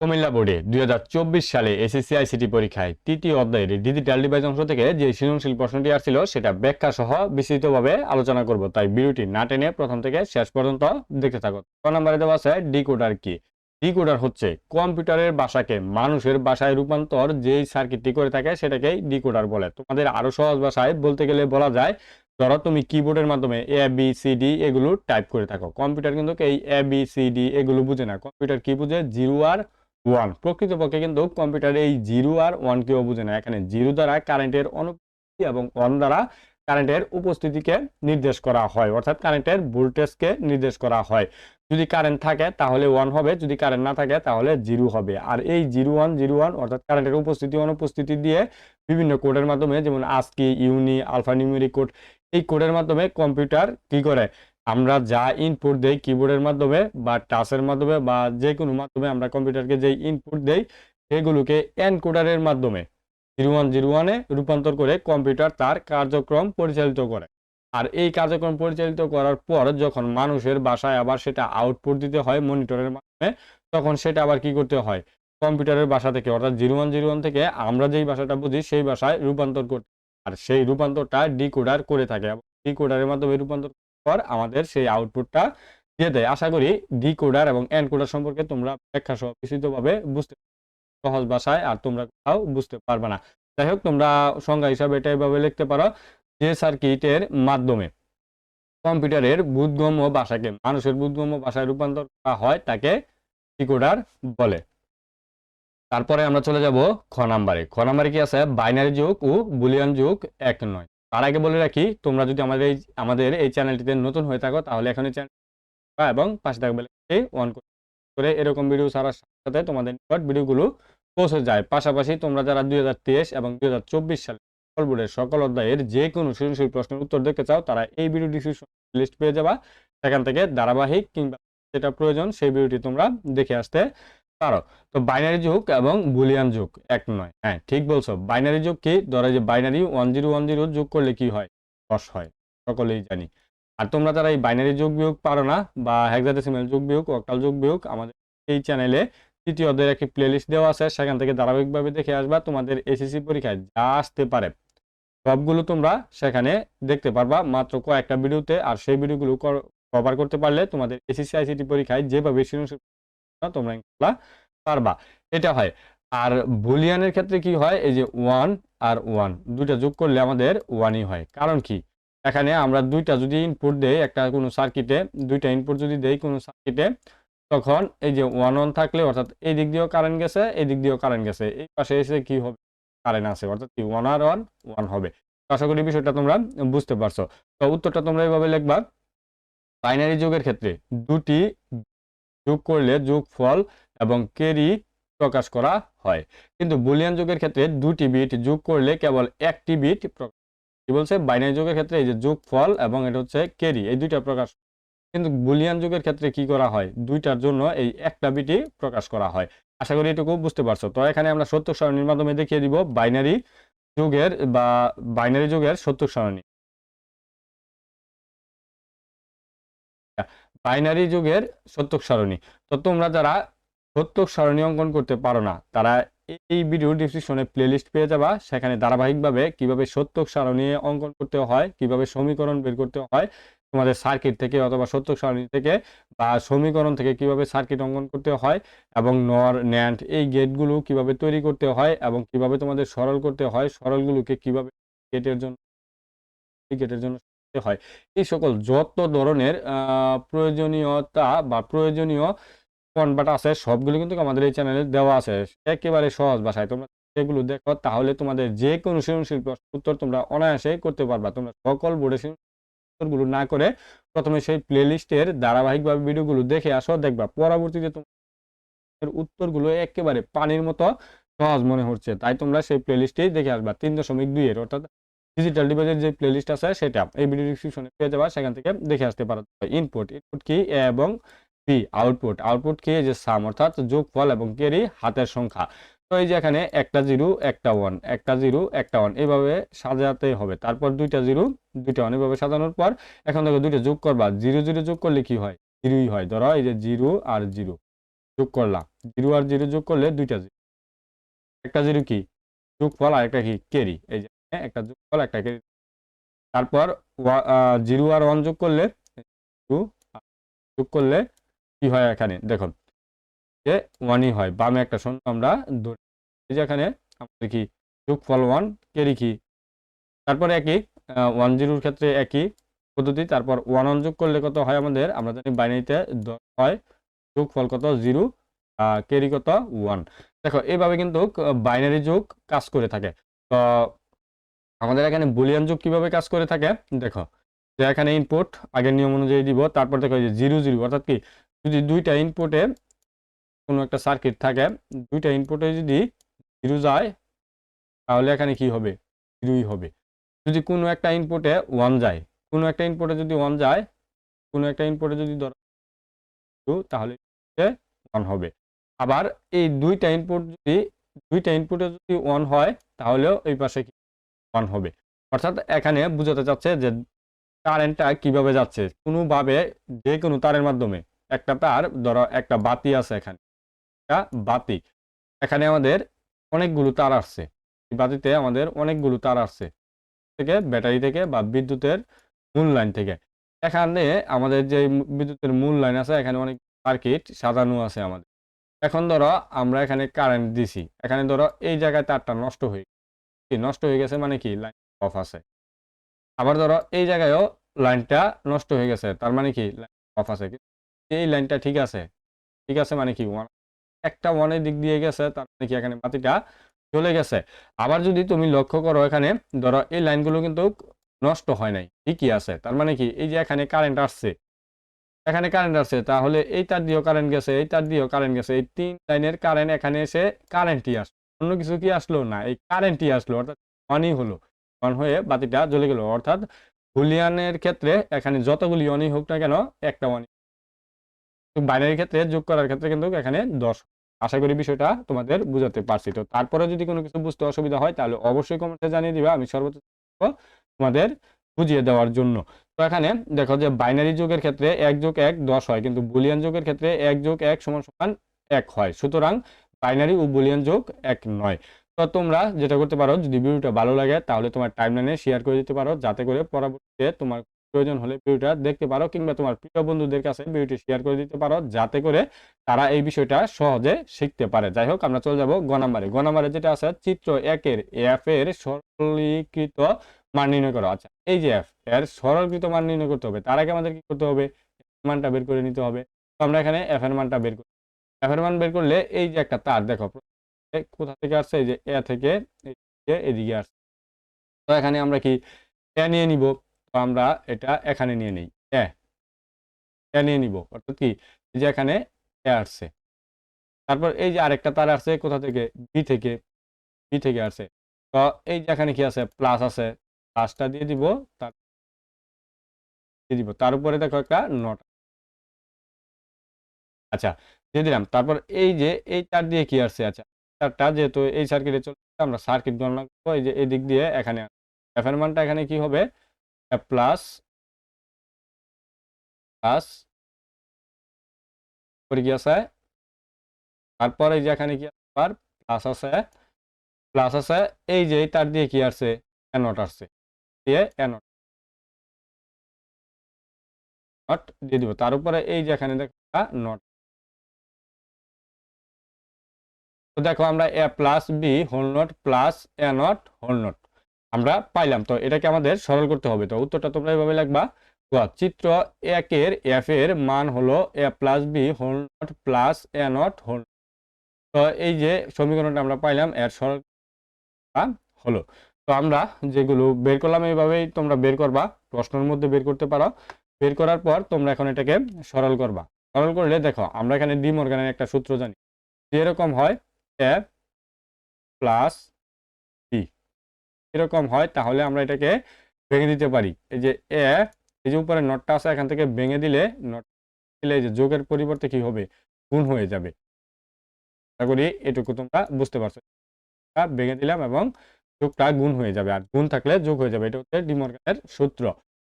কুমিল্লা বোর্ডে দুই হাজার চব্বিশ সালে এসএসসি আইসিটি পরীক্ষায় তৃতীয় অধ্যায়ের ডিজিটাল ডিভাইস অংশ থেকে যে সৃজনশীল প্রশ্নটি আসছিল, সেটা ব্যাখ্যা সহ বিস্তৃতভাবে আলোচনা করব। তাই ভিডিওটি না টেনে প্রথম থেকে শেষ পর্যন্ত দেখতে থাকো ক নম্বরে দেওয়া আছে, ডিকোডার কি? ডিকোডার হচ্ছে কম্পিউটারের ভাষাকে মানুষের ভাষায় রূপান্তর, যেই সার্কিটটি করে থাকে সেটাকেই ডিকোডার বলে। তোমাদের আরও সহজ ভাষায় বলতে গেলে বলা যায়, ধরো তুমি কিবোর্ডের মাধ্যমে এ বি সি ডি এগুলো টাইপ করে থাকো। কম্পিউটার কিন্তু এই এ বি সি ডি এগুলো বুঝে না। কম্পিউটার কি বুঝে? জিরো আর ওয়ান। প্রকৃতপক্ষে কিন্তু কম্পিউটার এই জিরো আর ওয়ান কেউ বুঝে না। এখানে জিরো দ্বারা কারেন্টের অনুপস্থিতি এবং ওয়ান দ্বারা কারেন্টের উপস্থিতিকে নির্দেশ করা হয়। অর্থাৎ কারেন্টের ভোল্টেজকে নির্দেশ করা হয়। যদি কারেন্ট থাকে তাহলে ওয়ান হবে, যদি কারেন্ট না থাকে তাহলে জিরো হবে। আর এই জিরো ওয়ান জিরো ওয়ান অর্থাৎ কারেন্টের উপস্থিতি, অনুপস্থিতি দিয়ে বিভিন্ন কোডের মাধ্যমে, যেমন আস্কি ইউনি আলফা নিউমেরিক কোড এই কোডের মাধ্যমে কম্পিউটার কি করে? আমরা যা ইনপুট দেই কিবোর্ডের মাধ্যমে বা টাচের মাধ্যমে বা যে কোনো মাধ্যমে আমরা কম্পিউটারকে যে ইনপুট দেই, সেগুলোকে এনকোডারের মাধ্যমে জিরো ওয়ান জিরো ওয়ানে রূপান্তর করে কম্পিউটার তার কার্যক্রম পরিচালিত করে। আর এই কার্যক্রম পরিচালিত করার পর যখন মানুষের বাসায় আবার সেটা আউটপুট দিতে হয় মনিটরের মাধ্যমে, তখন সেটা আবার কি করতে হয়? কম্পিউটারের বাসা থেকে, অর্থাৎ জিরো ওয়ান জিরো ওয়ান থেকে আমরা যেই ভাষাটা বুঝি, সেই ভাষায় রূপান্তর করতে আর সেই রূপান্তরটা ডিকোডার করে থাকে। ডিকোডারের মাধ্যমে রূপান্তর পর আমাদের সেই আউটপুটটা দিয়ে দেয়। আশা করি ডিকোডার এবং এনকোডার সম্পর্কে তোমরা ব্যাখ্যা সহ বুঝতে সহজ ভাষায় আর তোমরা কোথাও বুঝতে পারবে না। যাই হোক, তোমরা সংজ্ঞা হিসাবে এটা এভাবে লিখতে পারো যে সার্কিটের মাধ্যমে কম্পিউটারের বুদ্ধগম্য ভাষাকে, মানুষের বুদ্ধগম্য ভাষায় রূপান্তর করা হয় তাকে ডিকোডার বলে। তারপরে আমরা চলে যাব খ নাম্বারে। খ নাম্বারে কি আছে? বাইনারি যুগ ও বুলিয়ান যুগ এক নয়। তার আগে বলে রাখি, তোমরা যদি আমাদের এই আমাদের এই চ্যানেলটিতে নতুন হয়ে থাকো, তাহলে এখনই চ্যানেল এবং পাশে থাকবে অন করে এরকম ভিডিও ছাড়ার সাথে তোমাদের নিকট ভিডিওগুলো পৌঁছে যায়। পাশাপাশি তোমরা যারা দুই হাজার তেইশ এবং দুই হাজার চব্বিশ সালে বোর্ডের সকল অধ্যায়ের যে কোনো সৃজনশীল প্রশ্নের উত্তর দেখতে চাও, তারা এই ভিডিও ডিসক্রিপশন লিস্ট পেয়ে যাবা। সেখান থেকে ধারাবাহিক কিংবা যেটা প্রয়োজন সেই ভিডিওটি তোমরা দেখে আসতে পারো তো বাইনারি যুগ এবং বুলিয়ান যুগ এক নয়। হ্যাঁ ঠিক বলছো। বাইনারি যুগ কি? ধরো যে binary one zero one zero যোগ করলে কি হয়? দশ হয়। সকলেই জানি। আর তোমরা যারা এই বাইনারি যোগ বিয়োগ পারো না বা হেক্সাডেসিমাল যোগ বিয়োগ অক্টাল যোগ বিয়োগ, আমাদের এই চ্যানেলে তৃতীয় অধ্যায়ের একটি প্লেলিস্ট দেওয়া আছে। সেখান থেকে ধারাবাহিকভাবে দেখে আসবা তোমাদের এসএসসি পরীক্ষায় যা আসতে পারে। সবগুলো তোমরা সেখানে দেখতে পারবা। মাত্র কয়েকটা ভিডিওতে আর সেই ভিডিওগুলো কভার করতে পারলে তোমাদের এসএসসি আইসিটি পরীক্ষায় যেভাবে সৃজনশীল তোমরা ইনশাআল্লাহ পারবা। এটা হয়। আর বুলিয়ানের ক্ষেত্রে কি হয়? এই যে ওয়ান আর ওয়ান দুইটা যোগ করলে আমাদের ওয়ানই হয়। কারণ কি? এখানে আমরা দুইটা যদি ইনপুট দেই, একটা কোনো সার্কিটে দুইটা ইনপুট যদি দেই কোনো সার্কিটে তখন এই যে ওয়ান ওয়ান থাকলে, অর্থাৎ এই দিক দিয়েও কারেন্ট গেছে, এই দিক দিয়েও কারেন্ট গেছে। এই পাশে এসে কি হবে? কারেন্ট আছে। অর্থাৎ কি ওয়ান আর ওয়ান ওয়ান হবে। আশা করি বিষয়টা তোমরা বুঝতে পারছ। তো উত্তরটা তোমরা এইভাবে লিখবা। বাইনারি যুগের ক্ষেত্রে দুটি যোগ করলে যোগ ফল এবং কেরি প্রকাশ করা হয়। কিন্তু বুলিয়ান যুগের ক্ষেত্রে দুটি বিট যোগ করলে কেবল একটি বিট কি বলছে? বাইনারি যুগের ক্ষেত্রে এই যে যোগ ফল এবং এটা হচ্ছে কেরি এই দুইটা প্রকাশ কিন্তু বুলিয়ান যুগের ক্ষেত্রে কি করা হয়? দুইটার জন্য এই একটা বিটই প্রকাশ করা হয়। আশা করি এটুকু বুঝতে পারছ। তো এখানে আমরা সত্য সারণীর মাধ্যমে দেখিয়ে দিব বাইনারি যুগের বা বাইনারি যুগের সত্য সারণী। বাইনারি যুগের সত্যক সারণী। তো তোমরা যারা সত্যক সারণী অঙ্কন করতে পারো না, তারা এই ভিডিও ডিসক্রিপশনে প্লেলিস্ট পেয়ে যাবা। সেখানে ধারাবাহিকভাবে কীভাবে সত্যক সারণী অঙ্কন করতে হয়, কীভাবে সমীকরণ বের করতে হয়, তোমাদের সার্কিট থেকে অথবা সত্যক সারণী থেকে বা সমীকরণ থেকে কীভাবে সার্কিট অঙ্কন করতে হয় এবং নর ন্যান্ড এই গেটগুলো কীভাবে তৈরি করতে হয় এবং কীভাবে তোমাদের সরল করতে হয়, সরলগুলোকে কীভাবে গেটের জন্য গেটের জন্য হয়। এই সকল যত ধরনের প্রয়োজনীয়তা বা প্রয়োজনীয় কনভার্ট আছে, সবগুলো কিন্তু আমাদের এই চ্যানেলে দেওয়া আছে। একেবারে সহজ ভাষায় তোমরা সেগুলো দেখো, তাহলে তোমাদের যে কোনো সৃজনশীল উত্তর তোমরা অনায়াসে করতে পারবা। তোমরা সকল বোর্ডের উত্তরগুলো না করে প্রথমে সেই প্লেলিস্টের ধারাবাহিকভাবে ভিডিওগুলো দেখে আসো, দেখবা পরবর্তীতে তোমার উত্তরগুলো একেবারে পানির মতো সহজ মনে হচ্ছে। তাই তোমরা সেই প্লেলিস্টেই দেখে আসবা। তিন দশমিক দুই এর, অর্থাৎ ডিজিটাল ডিভাইসের যে প্লেলিস্ট আছে সেটা এই ভিডিও ডিসক্রিপশনে পেয়ে যাবা, সেখান থেকে দেখে আসতে পারো। ইনপুট ইনপুট কি এবং বি আউটপুট আউটপুট কি যে সাম অর্থাৎ যোগফল এবং কেরি হাতের সংখ্যা। তো এই যে এখানে একটা জিরো, একটা ওয়ান একটা জিরো, একটা ওয়ান এইভাবে সাজাতে হবে। তারপর দুইটা জিরো, দুইটা ওয়ান এইভাবে সাজানোর পর এখন দেখো দুইটা যোগ করবা। জিরো জিরো যোগ করলে কি হয়? জিরোই হয়। ধরো এই যে জিরো আর জিরো যোগ করলাম। জিরো আর জিরো যোগ করলে দুইটা জিরো। একটা জিরো কি? যোগফল আর একটা কি? কেরি এই যে একটা যোগফল একটা কেরি তারপর জিরো আর ওয়ান যোগ করলে টু যোগ করলে কি হয় এখানে? দেখুন যে ওয়ানই হয়, বামে একটা শূন্য আমরা ধরি। এই যে এখানে আমাদের কি? যোগফল ওয়ান কেরি কি তারপরে একই ওয়ান জিরোর ক্ষেত্রে একই পদ্ধতি, তারপর ওয়ান ওয়ান যোগ করলে কত হয় আমাদের? আমরা জানি বাইনারিতে দশ হয়, যোগফল কত? জিরো কেরি কত? ওয়ান দেখো এইভাবে কিন্তু বাইনারি যোগ কাজ করে থাকে। তো আমাদের এখানে বুলিয়ান যোগ কীভাবে কাজ করে থাকে, দেখো, যে এখানে ইনপুট আগের নিয়ম অনুযায়ী দিব, তারপর দেখো যে জিরো জিরো অর্থাৎ কি, যদি দুইটা ইনপুটে কোনো একটা সার্কিট থাকে, দুইটা ইনপুটে যদি জিরো যায়, তাহলে এখানে কি হবে? জিরোই হবে। যদি কোনো একটা ইনপুটে ওয়ান যায়, কোনো একটা ইনপুটে যদি ওয়ান যায়, কোনো একটা ইনপুটে যদি ধরো তাহলে ওয়ান হবে। আবার এই দুইটা ইনপুট যদি, দুইটা ইনপুটে যদি ওয়ান হয়, তাহলেও এই পাশে কি ওয়ান হবে। অর্থাৎ এখানে বুঝাতে চাচ্ছে যে কারেন্টটা কীভাবে যাচ্ছে? কোনোভাবে যে কোনো তারের মাধ্যমে। একটা তার, ধরো একটা বাতি আছে এখানে। একটা বাতি। এখানে আমাদের অনেকগুলো তার আসছে। বাতিতে আমাদের অনেকগুলো তার আসছে। থেকে, ব্যাটারি থেকে বা বিদ্যুতের মূল লাইন থেকে। এখানে আমাদের যে বিদ্যুতের মূল লাইন আছে, এখানে অনেক সার্কিট সাজানো আছে আমাদের। এখন ধরো আমরা এখানে কারেন্ট দিছি। এখানে ধরো এই জায়গায় তারটা নষ্ট হয়ে কি, নষ্ট হয়ে গেছে মানে কি? লাইন অফ আছে। আবার ধরো, এই জায়গায়ও লাইনটা নষ্ট হয়ে গেছে, তার মানে কি? লাইন অফ আছে। এই লাইনটা ঠিক আছে। ঠিক আছে মানে কি? ওয়ান একটা ওয়ানের দিক দিয়ে গেছে, তার মানে কি? এখানে বাতিটা চলে গেছে। আবার যদি তুমি লক্ষ্য করো, এখানে ধরো, এই লাইনগুলো কিন্তু নষ্ট হয় নাই। ঠিকই আছে। তার মানে কি? এই যে এখানে কারেন্ট আসছে। এখানে কারেন্ট আসছে, তাহলে এই তার দিয়েও কারেন্ট গেছে এই তার দিয়েও কারেন্ট গেছে। এই তিন লাইনের কারেন্ট এখানে এসে কারেন্টই আসলো অন্য কিছু কি আসলো না, এই কারেন্টই আসলো, অর্থাৎ অনই হলো। অন হয়ে বাতিটা জ্বলে গেল, অর্থাৎ বুলিয়ানের ক্ষেত্রে এখানে যতগুলি অনই হোক না কেন, একটা অনই বাইনারির ক্ষেত্রে যোগ করার ক্ষেত্রে কিন্তু এখানে দশ। আশা করি বিষয়টা তোমাদের বুঝাতে পারছি। তো তারপরে যদি কোনো কিছু বুঝতে অসুবিধা হয়, তাহলে অবশ্যই কমেন্টে জানিয়ে দিবা, আমি সর্বোচ্চ তোমাদের বুঝিয়ে দেওয়ার জন্য। তো এখানে দেখো যে বাইনারি যুগের ক্ষেত্রে এক যোগ এক দশ হয়, কিন্তু বুলিয়ান যুগের ক্ষেত্রে এক যোগ এক সমান সমান এক হয়। সুতরাং বাইনারি ও বুলিয়ান যোগ এক নয়। তো তোমরা যেটা করতে পারো, যদি ভিডিওটা ভালো লাগে, তাহলে তোমার টাইমলাইনে শেয়ার করে দিতে পারো, যাতে করে পরবর্তীতে তোমার প্রয়োজন হলে ভিডিওটা দেখতে পারো, কিংবা তোমার প্রিয় বন্ধুদের কাছে ভিডিওটি শেয়ার করে দিতে পারো, যাতে করে তারা এই বিষয়টা সহজে শিখতে পারে। যাই হোক, আমরা চলে যাব গ নাম্বারে। গ নাম্বারে যেটা আছে, চিত্র একের এফ এর সরলীকৃত মান নির্ণয় করো। আচ্ছা এই যে এফ এর সরলকৃত মান নির্ণয় করতে হবে, তার আগে আমাদের কি করতে হবে? মানটা বের করে নিতে হবে। তো আমরা এখানে এফ এর মানটা বের করি। এফ এর মান বের করলে এই যে একটা তার, দেখো কোথা থেকে আসছে? এই যে এ থেকে এদিকে আসছে। তো এখানে আমরা কি এ নিয়ে নিব? তো আমরা এটা এখানে নিয়ে নিই। এ এ নিয়ে নিব। অর্থাৎ কি? যে এখানে এ আসছে। তারপর এই যে আরেকটা তার আসছে কোথা থেকে? বি থেকে। বি থেকে আসছে। তো এই যে এখানে কি আছে? প্লাস আছে। প্লাসটা দিয়ে দিব। তার দিয়ে দিব। তার উপরে দেখো একটা নট আচ্ছা দিয়ে দিলাম। তারপর এই যে, এই তার দিয়ে কি আসছে আচ্ছা তারটা যেহেতু এই সার্কিটে চলে আমরা সার্কিট গণনা করব। এই যে, এই দিক দিয়ে এখানে এফ এর মানটা এখানে কি হবে? প্লাস প্লাস পরে কি আছে? তারপর এই যে এখানে কি আবার প্লাস আছে। প্লাস আছে, এই যে তার দিয়ে কি আসছে অ্যানট আসছে। দিয়ে অ্যানট নট দিয়ে দিব। তার উপরে এই যে এখানে দেখো নট তো দেখো আমরা A plus B whole not plus A not whole not আমরা পাইলাম। তো এটাকে আমাদের সরল করতে হবে। তো উত্তরটা তোমরা এভাবে লাগবা চিত্র একের এফ এর মান হলো A plus B whole not plus A not whole তো এই যে সমীকরণটা আমরা পাইলাম, এর সরল হলো। তো আমরা যেগুলো বের করলাম এইভাবেই তোমরা বের করবা। প্রশ্নের মধ্যে বের করতে পারো। বের করার পর তোমরা এখন এটাকে সরল করবা। সরল করলে দেখো, আমরা এখানে ডিমর্গানের একটা সূত্র জানি। যেরকম হয় এ প্লাস বি এরকম হয়, তাহলে আমরা এটাকে ভেঙে দিতে পারি। এই যে এ এই যে উপরে নটটা আছে, এখান থেকে ভেঙে দিলে নট, দিলে যে যোগের পরিবর্তে কি হবে? গুণ হয়ে যাবে। আশা করি এটুকু তোমরা বুঝতে পারছ। ভেঙে দিলাম এবং যোগটা গুণ হয়ে যাবে। আর গুণ থাকলে যোগ হয়ে যাবে। এটা হচ্ছে ডিমর্গানের সূত্র।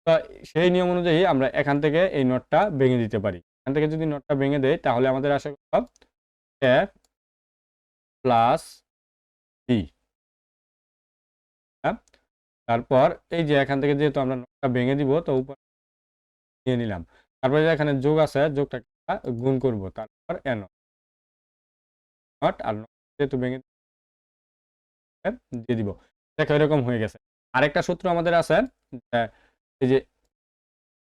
তো সেই নিয়ম অনুযায়ী আমরা এখান থেকে এই নটটা ভেঙে দিতে পারি। এখান থেকে যদি নটটা ভেঙে দেয়, তাহলে আমাদের আশা করা এ প্লাস বি হ্যাঁ? তারপর এই যে এখান থেকে যেহেতু আমরা নটটা ভেঙে দিব, তো উপর নিয়ে নিলাম। তারপরে এখানে যোগ আছে, যোগটাকে গুণ করব। তারপর এন নট আর যেহেতু ভেঙে দিয়ে দিব। দেখো এরকম হয়ে গেছে। আরেকটা সূত্র আমাদের আছে এই যে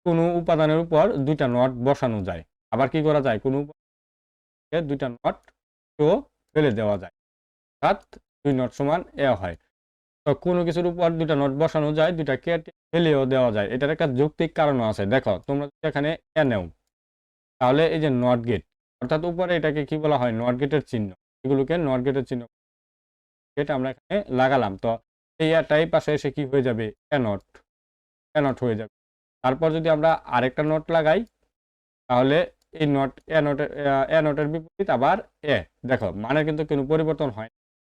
কোনো উপাদানের উপর দুইটা নট বসানো যায়। আবার কি করা যায়? কোনো দুইটা নট তো ফেলে দেওয়া যায়। অর্থাৎ দুই নট সমান এ হয়। তো কোনো কিছুর উপর দুটা নট বসানো যায়, দুইটা কেটে ফেলেও দেওয়া যায়। এটার একটা যৌক্তিক কারণও আছে। দেখো, তোমরা যদি এখানে এ নেও, তাহলে এই যে নট গেট, অর্থাৎ উপরে এটাকে কি বলা হয়? নট গেটের চিহ্ন। এগুলোকে নট গেটের চিহ্ন গেট আমরা এখানে লাগালাম। তো এই এটাই পাশে এসে কি হয়ে যাবে? এ নট এ নট হয়ে যাবে। তারপর যদি আমরা আরেকটা নট লাগাই, তাহলে এই নট এ নটের এ নটের বিপরীত আবার এ। দেখো মানে কিন্তু কোনো পরিবর্তন হয়।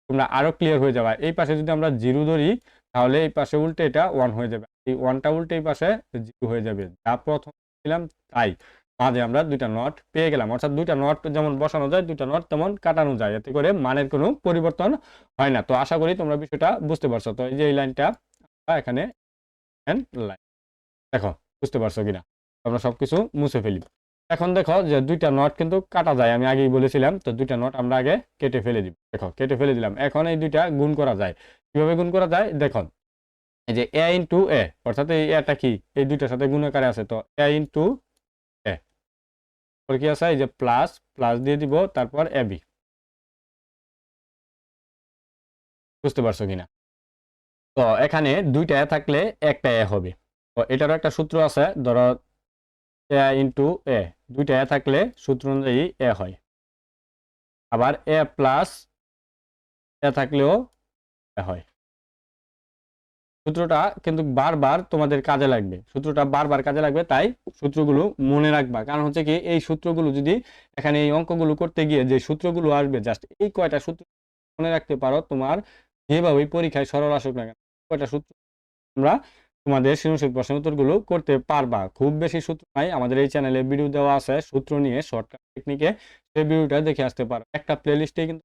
তোমরা আরও ক্লিয়ার হয়ে যাবে। এই পাশে যদি আমরা জিরো ধরি, তাহলে এই পাশে উল্টে এটা ওয়ান হয়ে যাবে। এই ওয়ানটা উল্টে এই পাশে জিরো হয়ে যাবে। যা প্রথম ছিলাম তাই। মাঝে আমরা দুইটা নট পেয়ে গেলাম। অর্থাৎ দুইটা নট যেমন বসানো যায়, দুইটা নট তেমন কাটানো যায়। এতে করে মানের কোনো পরিবর্তন হয় না। তো আশা করি তোমরা বিষয়টা বুঝতে পারছ। তো এই যে এই লাইনটা এখানে লাইন দেখো, বুঝতে পারছ কিনা? আমরা সবকিছু মুছে ফেলি। এখন দেখো যে দুইটা নট কিন্তু কাটা যায়, আমি আগেই বলেছিলাম, তো দুইটা নট আমরা আগে কেটে ফেলে দিব। দেখো, কেটে ফেলে দিলাম। এখন এই দুইটা গুণ করা যায়। কীভাবে গুণ করা যায়? দেখো, এই যে এ ইন্টু এ অর্থাৎ এই এটা কি? এই দুইটার সাথে গুণ আকারে আছে, তো এ ইন্টু এ কি আছে? এই যে প্লাস প্লাস দিয়ে দিব, তারপর এ বি বুঝতে পারছ কিনা? তো এখানে দুইটা এ থাকলে একটা এ হবে। তো এটারও একটা সূত্র আছে, ধরো এ ইন্টু এ, দুইটা এ থাকলে সূত্র অনুযায়ী এ হয়। আবার এ প্লাস এ থাকলেও এ হয়। সূত্রটা কিন্তু বারবার তোমাদের কাজে লাগবে। সূত্রটা বারবার কাজে লাগবে, তাই সূত্রগুলো মনে রাখবা। কারণ হচ্ছে কি, এই সূত্রগুলো যদি এখানে এই অঙ্কগুলো করতে গিয়ে যে সূত্রগুলো আসবে জাস্ট এই কয়টা সূত্র মনে রাখতে পারো, তোমার যেভাবে পরীক্ষায় সরল আসুক না কেন কয়টা সূত্র তোমরা তোমাদের সৃজনশীল প্রশ্ন উত্তরগুলো করতে পারবা। খুব বেশি সূত্র নাই, আমাদের এই চ্যানেলে ভিডিও দেওয়া আছে, সূত্র নিয়ে শর্টকাট টেকনিকে সেই ভিডিওটা দেখে আসতে পারো। একটা প্লেলিস্টে কিন্তু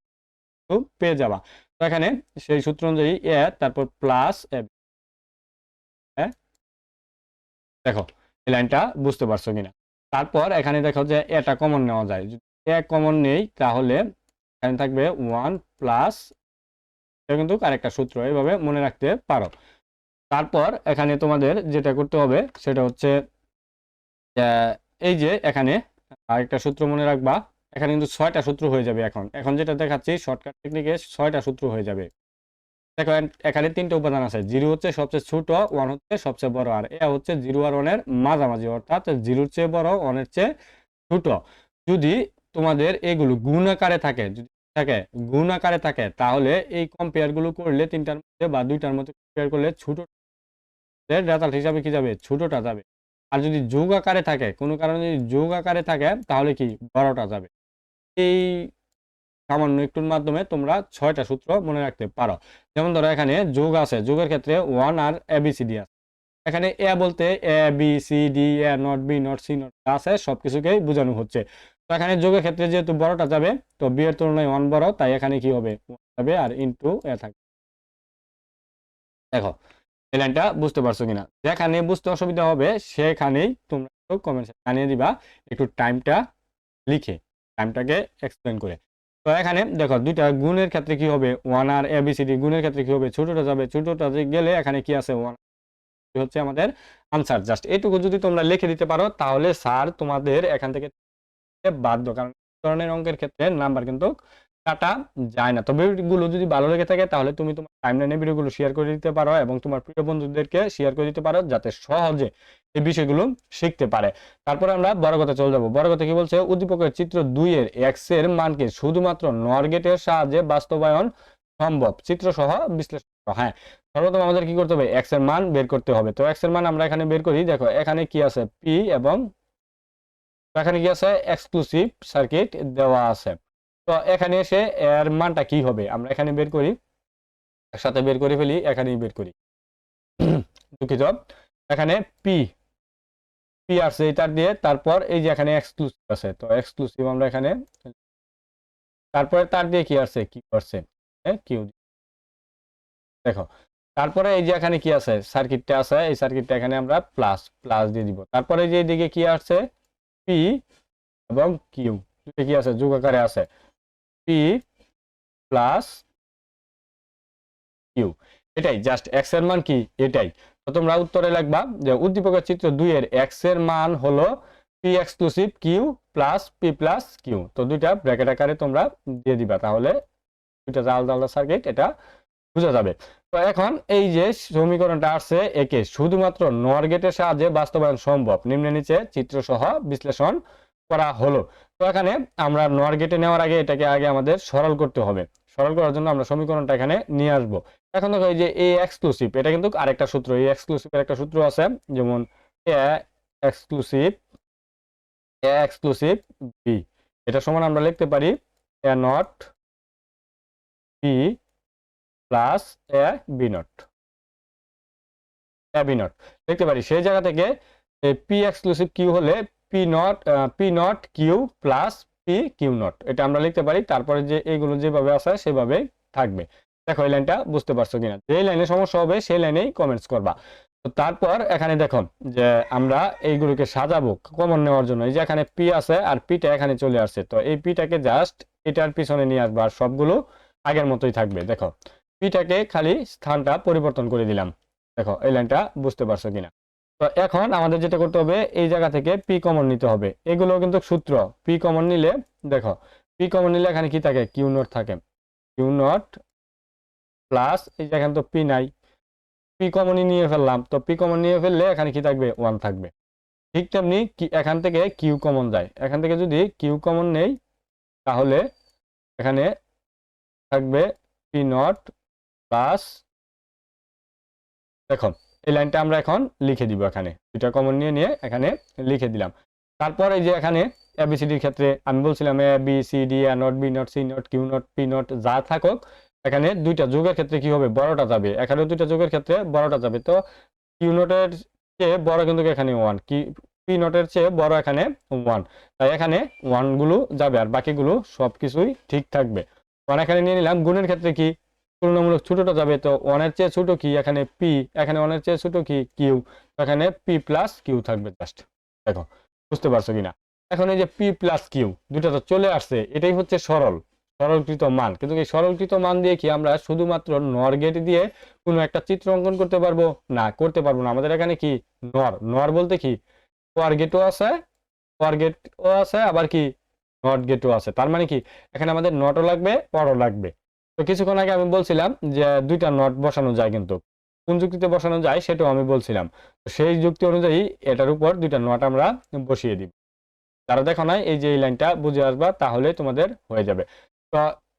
পেয়ে যাবা। তো এখানে সেই সূত্র অনুযায়ী এ, তারপর প্লাস এ দেখো, এই লাইনটা বুঝতে পারছ কিনা? তারপর এখানে দেখো যে এটা কমন নেওয়া যায়। যদি এ কমন নেই, তাহলে এখানে থাকবে ওয়ান প্লাস এটা কিন্তু আরেকটা সূত্র এইভাবে মনে রাখতে পারো। তারপর এখানে তোমাদের যেটা করতে হবে, সেটা হচ্ছে এই যে এখানে আরেকটা সূত্র মনে রাখবা, এখানে কিন্তু ছয়টা সূত্র হয়ে যাবে এখন। এখন যেটা দেখাচ্ছি শর্টকাট টেকনিকে ছয়টা সূত্র হয়ে যাবে। দেখো এখানে তিনটা উপাদান আছে, জিরো হচ্ছে সবচেয়ে ছোট ওয়ান হচ্ছে সবচেয়ে বড়, আর এ হচ্ছে জিরো আর ওয়ানের মাঝামাঝি, অর্থাৎ জিরোর চেয়ে বড় ওয়ানের চেয়ে ছোট। যদি তোমাদের এগুলো গুণ আকারে থাকে, যদি থাকে, গুণ আকারে থাকে, তাহলে এই কম্পেয়ারগুলো করলে তিনটার মধ্যে বা দুইটার মধ্যে কম্পেয়ার করলে ছোট রেজাল্ট হিসাবে কি যাবে? ছোটটা যাবে। আর যদি যোগ আকারে থাকে, কোনো কারণে যদি যোগ আকারে থাকে, তাহলে কি বড়টা যাবে? এই সামান্য একটুর মাধ্যমে তোমরা ছয়টা সূত্র মনে রাখতে পারো। যেমন ধরো এখানে যোগ আছে, যোগের ক্ষেত্রে ওয়ান আর এ বি সি ডি আছে। এখানে এ বলতে A B C D A not B not C not আছে সবকিছুকেই বোঝানো হচ্ছে। তো এখানে যোগের ক্ষেত্রে যেহেতু বড়টা যাবে, তো বি এর তুলনায় ওয়ান বড়, তাই এখানে কি হবে? যাবে আর ইন্টু এ থাকবে। দেখো, এই লাইনটা বুঝতে পারছ কিনা? যেখানে বুঝতে অসুবিধা হবে, সেখানেই তোমরা কমেন্ট জানিয়ে দিবা, একটু টাইমটা লিখে টাইমটাকে এক্সপ্লেন করে। তো এখানে দেখো, দুইটা গুণের ক্ষেত্রে কি হবে? ওয়ান আর এবিসিডি গুণের ক্ষেত্রে কি হবে? ছোটটা যাবে, ছোটটা গেলে এখানে কি আছে? ওয়ান হচ্ছে আমাদের আনসার জাস্ট এটুকু যদি তোমরা লিখে দিতে পারো, তাহলে স্যার তোমাদের এখান থেকে বাধ্য। কারণ ধরনের অঙ্কের ক্ষেত্রে নাম্বার কিন্তু কাটা যায় না। তবে ভিডিওগুলো যদি ভালো লেগে থাকে, তাহলে তুমি তোমার টাইমলাইনে ভিডিওগুলো শেয়ার করে দিতে পারো এবং তোমার প্রিয় বন্ধুদেরকে শেয়ার করে দিতে পারো, যাতে সহজে এই বিষয়গুলো শিখতে পারে। তারপর আমরা বড় কথা চলে যাব। বড় কথা কি বলছে? উদ্দীপকের চিত্র দুই এর এক্সের মানকে শুধুমাত্র নর গেটের সাহায্যে বাস্তবায়ন সম্ভব। চিত্র সহ বিশ্লেষণ। হ্যাঁ সর্বপ্রথম আমাদের কি করতে হবে? এক্সের মান বের করতে হবে। তো এক্সের মান আমরা এখানে বের করি। দেখো, এখানে কি আছে? পি এবং এখানে কি আছে? এক্সক্লুসিভ সার্কিট দেওয়া আছে। তো এখানে এসে এর মানটা কি হবে? আমরা এখানে বের করি, একসাথে বের করে ফেলি, এখানেই বের করি। দুঃখিত। এখানে পি পি আসছে এটার দিয়ে, তারপর এই যে এখানে এক্সক্লুসিভ আছে, তো এক্সক্লুসিভ আমরা এখানে তারপরে তার দিয়ে কি আসছে কি করছে কিউ দেখো, তারপরে এই যে এখানে কি আছে? সার্কিটটা আছে, এই সার্কিটটা এখানে আমরা প্লাস প্লাস দিয়ে দিব। তারপরে যে দিকে কি আসছে? পি এবং কিউ কি আছে? যোগ আকারে আছে। পি প্লাস কিউ এটাই জাস্ট এক্সের মান কি? এটাই। তো তোমরা উত্তরে লিখবা যে উদ্দীপকের চিত্র দুই এর এক্সের মান হলো P exclusive Q plus P plus Q তো দুইটা ব্র্যাকেট আকারে তোমরা দিয়ে দিবা, তাহলে দুইটা আলাদা আলাদা সার্কিট এটা বোঝা যাবে। তো এখন এই যে সমীকরণটা আসছে একে, শুধুমাত্র নর গেটের সাহায্যে বাস্তবায়ন সম্ভব। নিম্নে নিচে চিত্র সহ বিশ্লেষণ করা হলো। তো এখানে আমরা নর গেটে নেওয়ার আগে এটাকে আগে আমাদের সরল করতে হবে। সরল করার জন্য আমরা সমীকরণটা এখানে নিয়ে আসব। এখন দেখো এই যে এ এক্সক্লুসিভ এটা কিন্তু আরেকটা সূত্র। এই এক্সক্লুসিভের একটা সূত্র আছে, যেমন A exclusive A exclusive B এটা সমান আমরা লিখতে পারি A not B plus A B not A B not লিখতে পারি সেই জায়গা থেকে পি এক্সক্লুসিভ কিউ হলে P not P not Q plus P Q not এটা আমরা লিখতে পারি, তারপরে যে এইগুলো যেভাবে আছে সেভাবে থাকবে। দেখো, এই লাইনটা বুঝতে পারছ কিনা? যে লাইনে সমস্যা হবে, সেই লাইনেই কমেন্টস করবা। তো তারপর এখানে দেখো, যে আমরা এইগুলোকে সাজাবো কমন নেওয়ার জন্য। এই যে এখানে পি আছে আর পিটা এখানে চলে আসছে। তো এই পিটাকে জাস্ট এটার পিছনে নিয়ে আসব আর সবগুলো আগের মতোই থাকবে। দেখো পিটাকে খালি স্থানটা পরিবর্তন করে দিলাম। দেখো, এই লাইনটা বুঝতে পারছ কিনা? তো এখন আমাদের যেটা করতে হবে, এই জায়গা থেকে পি কমন নিতে হবে। এগুলো কিন্তু সূত্র। পি কমন নিলে, দেখো পি কমন নিলে এখানে কি থাকে? কিউ নট থাকে। কিউ নট প্লাস এই যে এখানে তো পি নাই। পি কমনই নিয়ে ফেললাম। তো পি কমন নিয়ে ফেললে এখানে কি থাকবে? ওয়ান থাকবে। ঠিক তেমনি কি এখান থেকে কিউ কমন যায়। এখান থেকে যদি কিউ কমন নেই, তাহলে এখানে থাকবে পি নট প্লাস দেখো এই লাইনটা আমরা এখন লিখে দিব এখানে। দুইটা কমন নিয়ে নিয়ে এখানে লিখে দিলাম। তারপর এই যে এখানে এবিসিডির ক্ষেত্রে আমি বলছিলাম A B C D A not B not C not Q not P not যা থাকুক, এখানে দুইটা যোগের ক্ষেত্রে কি হবে? বড়টা যাবে। এখানে দুইটা যোগের ক্ষেত্রে বড়টা যাবে। তো কিউ নোটের চেয়ে বড় কিন্তু এখানে ওয়ান কি পি নোটের চেয়ে বড় এখানে ওয়ান তাই এখানে ওয়ানগুলো যাবে আর বাকিগুলো সব কিছুই ঠিক থাকবে। ওয়ান এখানে নিয়ে নিলাম। গুণের ক্ষেত্রে কি? তুলনামূলক ছোটটা যাবে তো ওয়ানের চেয়ে ছোট কি? এখানে পি এখানে ওয়ানের চেয়ে ছোট কি? কিউ এখানে পি প্লাস কিউ থাকবে জাস্ট দেখো, বুঝতে পারছ কিনা? এখন এই যে পি প্লাস কিউ দুটা তো চলে আসছে। এটাই হচ্ছে সরল। সরলকৃত মান। কিন্তু এই সরলকৃত মান দিয়ে কি আমরা শুধুমাত্র নর গেট দিয়ে কোনো একটা চিত্র অঙ্কন করতে পারব? না, করতে পারব না। আমাদের এখানে কি? নর নর বলতে কি? ওয়ার গেটও আছে ওয়ার গেটও আছে, আবার কি? নট গেটও আছে। তার মানে কি? এখানে আমাদের নটও লাগবে পরও লাগবে। তো কিছুক্ষণ আগে আমি বলছিলাম যে দুইটা নট বসানো যায় কিন্তু। কোন যুক্তিতে বসানো যায় সেটাও আমি বলছিলাম। তো সেই যুক্তি অনুযায়ী এটার উপর দুইটা নট আমরা বসিয়ে দিব। তারা দেখো নাই, এই যে এই লাইনটা বুঝে আসবা, তাহলে তোমাদের হয়ে যাবে। তো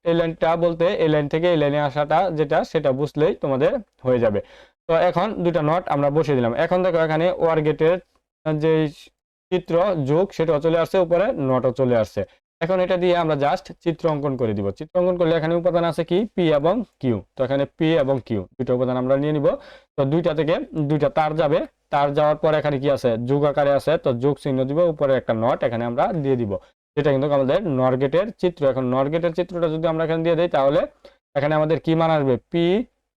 এই লাইনটা বলতে এই লাইন থেকে এই লাইনে আসাটা যেটা, সেটা বুঝলেই তোমাদের হয়ে যাবে। তো এখন দুইটা নট আমরা বসিয়ে দিলাম। এখন দেখো এখানে ওয়ার গেটের যে চিত্র যোগ, সেটাও চলে আসছে, উপরে নটও চলে আসছে। এখন এটা দিয়ে আমরা জাস্ট চিত্র অঙ্কন করে দিব। চিত্র অঙ্কন করলে এখানে উপাদান আছে কি? পি এবং কিউ তো এখানে পি এবং কিউ দুইটা উপাদান আমরা নিয়ে নিব। তো দুইটা থেকে দুইটা তার যাবে। তার যাওয়ার পর এখানে কি আছে? যোগ আকারে আছে। তো যোগ চিহ্ন দিব, উপরে একটা নট এখানে আমরা দিয়ে দিব। যেটা কিন্তু আমাদের নরগেটের চিত্র। এখন নরগেটের চিত্রটা যদি আমরা এখানে দিয়ে দিই, তাহলে এখানে আমাদের কি মান আসবে? P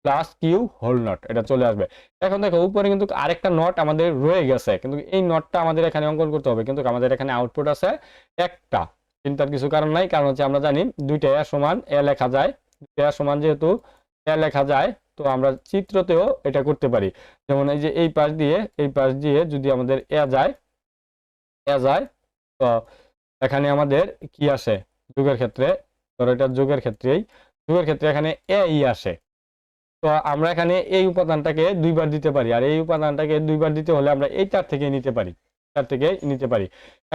plus Q whole not এটা চলে আসবে। এখন দেখো, উপরে কিন্তু আরেকটা নট আমাদের রয়ে গেছে। কিন্তু এই নটটা আমাদের এখানে অঙ্কন করতে হবে। কিন্তু আমাদের এখানে আউটপুট আছে একটা। চিন্তার কিছু কারণ নাই। কারণ হচ্ছে আমরা জানি দুইটা এ সমান, এ লেখা যায়। দুইটা এ সমান যেহেতু এ লেখা যায়, তো আমরা চিত্রতেও এটা করতে পারি। যেমন এই যে এই পাশ দিয়ে, এই পাশ দিয়ে যদি আমাদের এ যায় এ যায়, তো এখানে আমাদের কি আসে? যুগের ক্ষেত্রে, ধরো এটা যুগের ক্ষেত্রেই, যুগের ক্ষেত্রে এখানে এ ই আসে। তো আমরা এখানে এই উপাদানটাকে দুইবার দিতে পারি। আর এই উপাদানটাকে দুইবার দিতে হলে আমরা এই চার থেকে নিতে পারি। চার থেকে নিতে পারি।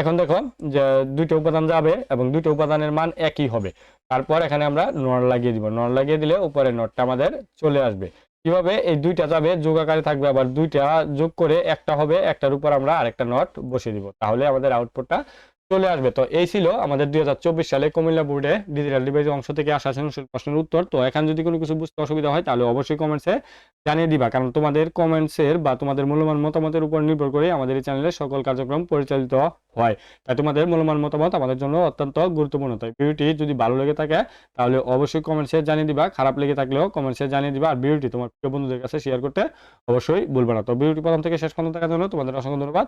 এখন দেখো যে দুইটা উপাদান যাবে এবং দুইটা উপাদানের মান একই হবে। তারপর এখানে আমরা নর লাগিয়ে দিব। নর লাগিয়ে দিলে উপরে নটটা আমাদের চলে আসবে। কীভাবে? এই দুইটা যাবে, যোগ আকারে থাকবে। আবার দুইটা যোগ করে একটা হবে, একটার উপর আমরা আরেকটা নট বসিয়ে দিব। তাহলে আমাদের আউটপুটটা চলে আসবে। তো এই ছিল আমাদের দুই সালে কুমিল্লা বোর্ডে ডিজিটাল ডিভাইস অংশ থেকে আসা সৃজনশীল প্রশ্নের উত্তর। তো এখন যদি কোনো কিছু বুঝতে অসুবিধা হয়, তাহলে অবশ্যই কমেন্টসে জানিয়ে দিবা। কারণ তোমাদের কমেন্টসের বা তোমাদের মূল্যবান মতামতের উপর নির্ভর করে আমাদের এই চ্যানেলে সকল কার্যক্রম পরিচালিত হয়। তাই তোমাদের মূল্যবান মতামত আমাদের জন্য অত্যন্ত গুরুত্বপূর্ণ। তাই ভিডিওটি যদি ভালো লেগে থাকে, তাহলে অবশ্যই কমেন্টসে জানিয়ে দিবা। খারাপ লেগে থাকলেও কমেন্টসে জানিয়ে দিবা। আর ভিডিওটি তোমার প্রিয় বন্ধুদের কাছে শেয়ার করতে অবশ্যই ভুলবে না। তো ভিডিওটি প্রথম থেকে শেষ পর্যন্ত দেখার জন্য তোমাদের অসংখ্য ধন্যবাদ।